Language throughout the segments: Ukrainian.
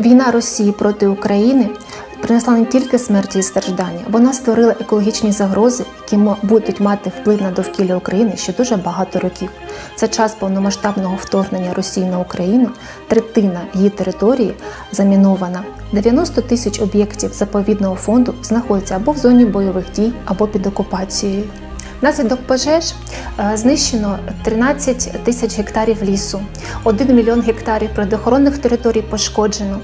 Війна Росії проти України принесла не тільки смерті і страждання, вона створила екологічні загрози, які будуть мати вплив на довкілля України ще дуже багато років. Це час повномасштабного вторгнення Росії на Україну, третина її території замінована. 90 тисяч об'єктів заповідного фонду знаходяться або в зоні бойових дій, або під окупацією. Внаслідок пожеж е, знищено 13 тисяч гектарів лісу, 1 мільйон гектарів природоохоронних територій пошкоджено.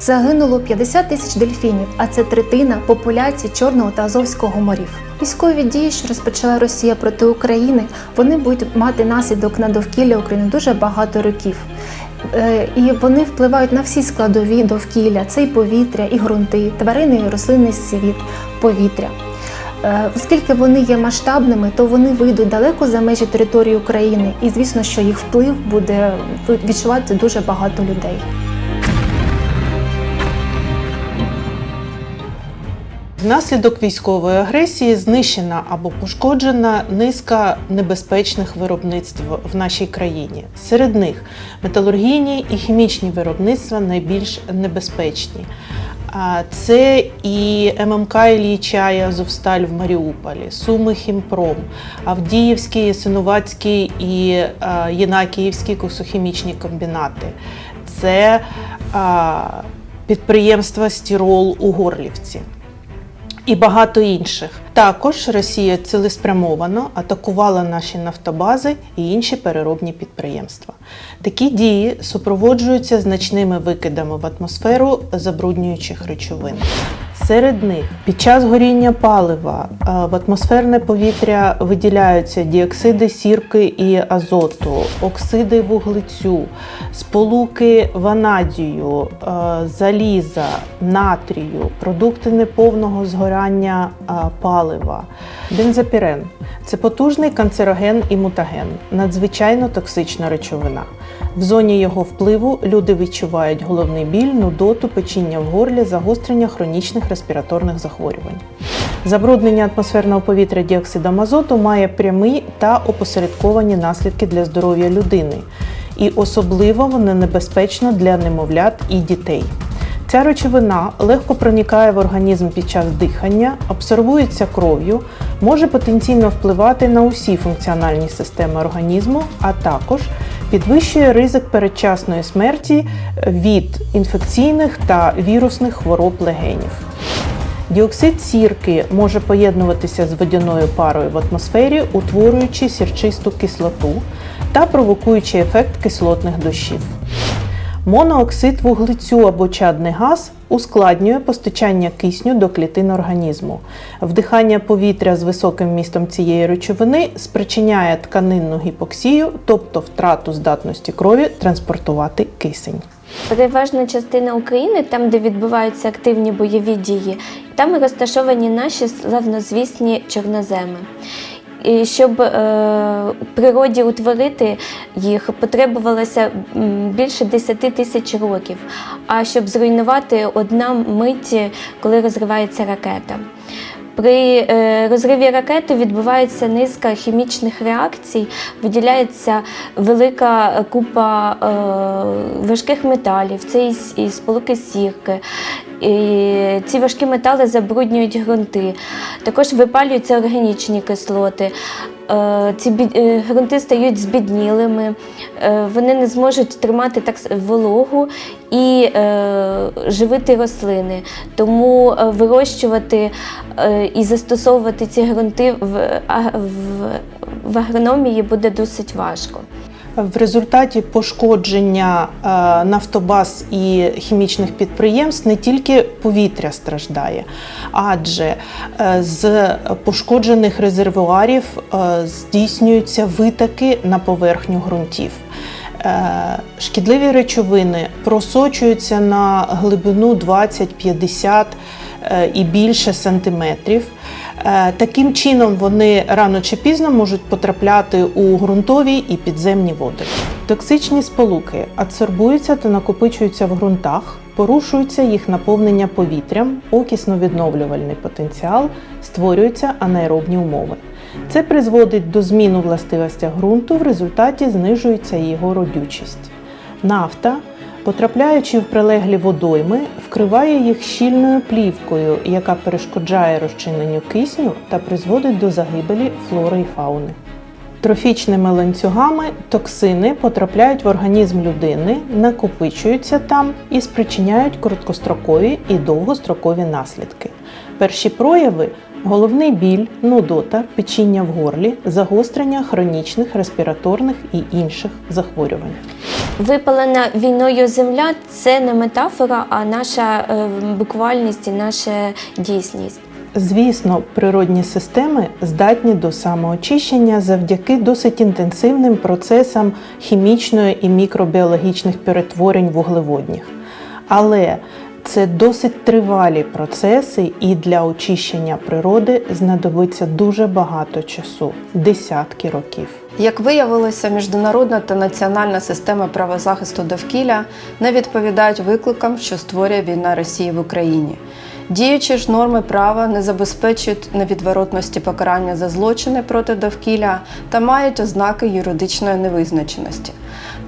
Загинуло 50 тисяч дельфінів, а це третина популяції Чорного та Азовського морів. Військові дії, що розпочала Росія проти України, вони будуть мати наслідок на довкілля України дуже багато років. Е, І вони впливають на всі складові довкілля: це і повітря, і ґрунти, тваринний і рослинний світ, повітря. Е, Оскільки вони є масштабними, то вони вийдуть далеко за межі території України, і звісно, що їх вплив буде відчувати дуже багато людей. Внаслідок військової агресії знищена або пошкоджена низка небезпечних виробництв в нашій країні. Серед них металургійні і хімічні виробництва найбільш небезпечні. Це і ММК Ілліча Азовсталь в Маріуполі, Суми Хімпром, Авдіївський, Синуватський і Єнакіївський коксохімічні комбінати. Це підприємства Стірол у Горлівці і багато інших. Також Росія цілеспрямовано атакувала наші нафтобази і інші переробні підприємства. Такі дії супроводжуються значними викидами в атмосферу забруднюючих речовин. Серед них під час горіння палива е, в атмосферне повітря виділяються діоксиди сірки і азоту, оксиди вуглецю, сполуки ванадію, е, заліза, натрію, продукти неповного згорання е, палива, бензопірен. Це потужний канцероген і мутаген, надзвичайно токсична речовина. В зоні його впливу люди відчувають головний біль, нудоту, печіння в горлі, загострення хронічних респіраторних захворювань. Забруднення атмосферного повітря діоксидом азоту має прямі та опосередковані наслідки для здоров'я людини, і особливо воно небезпечно для немовлят і дітей. Ця речовина легко проникає в організм під час дихання, абсорбується кров'ю, може потенційно впливати на усі функціональні системи організму, а також підвищує ризик передчасної смерті від інфекційних та вірусних хвороб легенів. Діоксид сірки може поєднуватися з водяною парою в атмосфері, утворюючи сірчисту кислоту та провокуючи ефект кислотних дощів. Монооксид вуглецю або чадний газ ускладнює постачання кисню до клітин організму. Вдихання повітря з високим містом цієї речовини спричиняє тканинну гіпоксію, тобто втрату здатності крові транспортувати кисень. Переважна частина України, там, де відбуваються активні бойові дії, там розташовані наші славнозвісні чорноземи. І щоб е, природі утворити їх, потребувалося більше 10 тисяч років. А щоб зруйнувати одна мить, коли розривається ракета. При е, розриві ракети відбувається низка хімічних реакцій, виділяється велика купа е, важких металів, це і сполуки сірки. І ці важкі метали забруднюють ґрунти. Також випалюються органічні кислоти. Е, Ці е, ґрунти стають збіднілими, е, вони не зможуть тримати так вологу і е, живити рослини. Тому е, вирощувати е, і застосовувати ці ґрунти в агрономії буде досить важко. В результаті пошкодження е, нафтобаз і хімічних підприємств не тільки повітря страждає, адже е, з пошкоджених резервуарів е, здійснюються витоки на поверхню ґрунтів. Шкідливі речовини просочуються на глибину 20-50 е, і більше сантиметрів. Е, Таким чином вони рано чи пізно можуть потрапляти у ґрунтові і підземні води. Токсичні сполуки адсорбуються та накопичуються в ґрунтах, порушується їх наповнення повітрям, окісно-відновлювальний потенціал, створюються анаеробні умови. Це призводить до змін у ґрунту, в результаті знижується його родючість. Нафта потрапляючи в прилеглі водойми, вкриває їх щільною плівкою, яка перешкоджає розчиненню кисню та призводить до загибелі флори і фауни. Трофічними ланцюгами токсини потрапляють в організм людини, накопичуються там і спричиняють короткострокові і довгострокові наслідки. Перші прояви головний біль, нудота, печіння в горлі, загострення хронічних респіраторних і інших захворювань. Випалена війною земля це не метафора, а наша е, буквальність і наша дійсність. Звісно, природні системи здатні до самоочищення завдяки досить інтенсивним процесам хімічної і мікробіологічних перетворень вуглеводніх. Але це досить тривалі процеси, і для очищення природи знадобиться дуже багато часу десятки років. Як виявилося, міжнародна та національна система правозахисту довкілля не відповідають викликам, що створює війна Росії в Україні. Діючі ж норми права не забезпечують невідворотності покарання за злочини проти довкілля та мають ознаки юридичної невизначеності.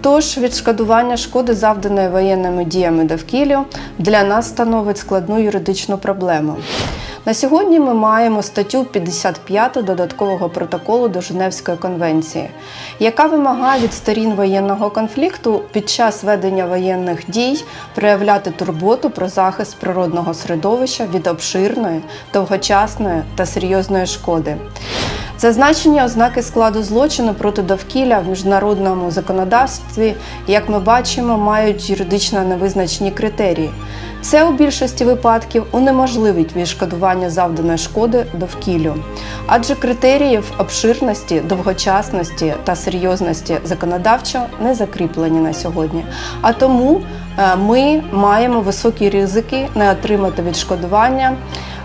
Тож відшкодування шкоди, завданої воєнними діями довкіллю, для нас становить складну юридичну проблему. На сьогодні ми маємо статтю 55 додаткового протоколу до Женевської конвенції, яка вимагає від сторін воєнного конфлікту під час ведення воєнних дій проявляти турботу про захист природного середовища від обширної, довгочасної та серйозної шкоди. Зазначені ознаки складу злочину проти довкілля в міжнародному законодавстві, як ми бачимо, мають юридично невизначені критерії. Це у більшості випадків унеможливить відшкодування завданої шкоди довкіллю, адже критеріїв обширності, довгочасності та серйозності законодавчо не закріплені на сьогодні. А тому е, ми маємо високі ризики не отримати відшкодування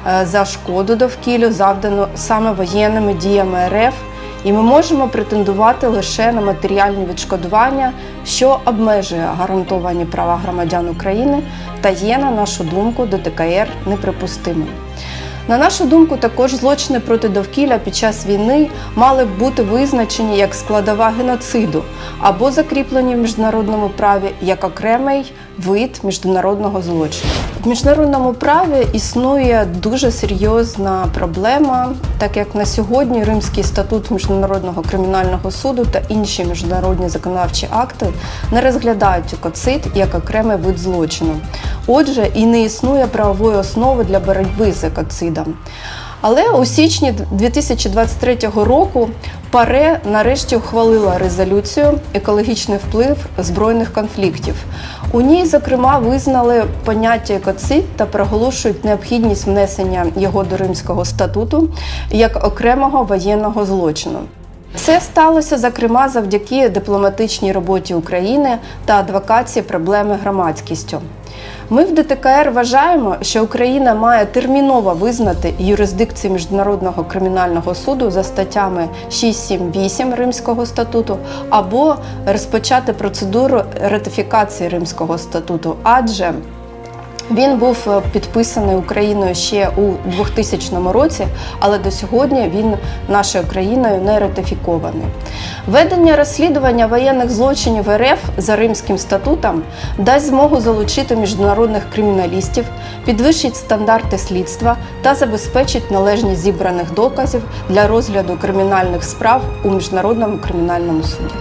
е, за шкоду довкіллю, завдану саме воєнними діями РФ. І ми можемо претендувати лише на матеріальні відшкодування, що обмежує гарантовані права громадян України та є, на нашу думку, до ТКР неприпустимим. На нашу думку, також злочини проти довкілля під час війни мали б бути визначені як складова геноциду або закріплені в міжнародному праві як окремий вид міжнародного злочину. В міжнародному праві існує дуже серйозна проблема, так як на сьогодні Римський статут Міжнародного кримінального суду та інші міжнародні законодавчі акти не розглядають екоцид як окремий вид злочину. Отже, і не існує правової основи для боротьби з екоцидом. Але у січні 2023 року ПАРЕ нарешті ухвалила резолюцію Екологічний вплив збройних конфліктів. У ній, зокрема, визнали поняття екоцид та проголошують необхідність внесення його до Римського статуту як окремого воєнного злочину. Це сталося зокрема завдяки дипломатичній роботі України та адвокації проблеми громадськістю. Ми в ДТКР вважаємо, що Україна має терміново визнати юрисдикцію Міжнародного кримінального суду за статтями 678 Римського статуту або розпочати процедуру ратифікації Римського статуту, адже він був е, підписаний Україною ще у 2000 році, але до сьогодні він нашою країною не ратифікований. Ведення розслідування воєнних злочинів РФ за Римським статутом дасть змогу залучити міжнародних криміналістів, підвищить стандарти слідства та забезпечить належність зібраних доказів для розгляду кримінальних справ у міжнародному кримінальному суді.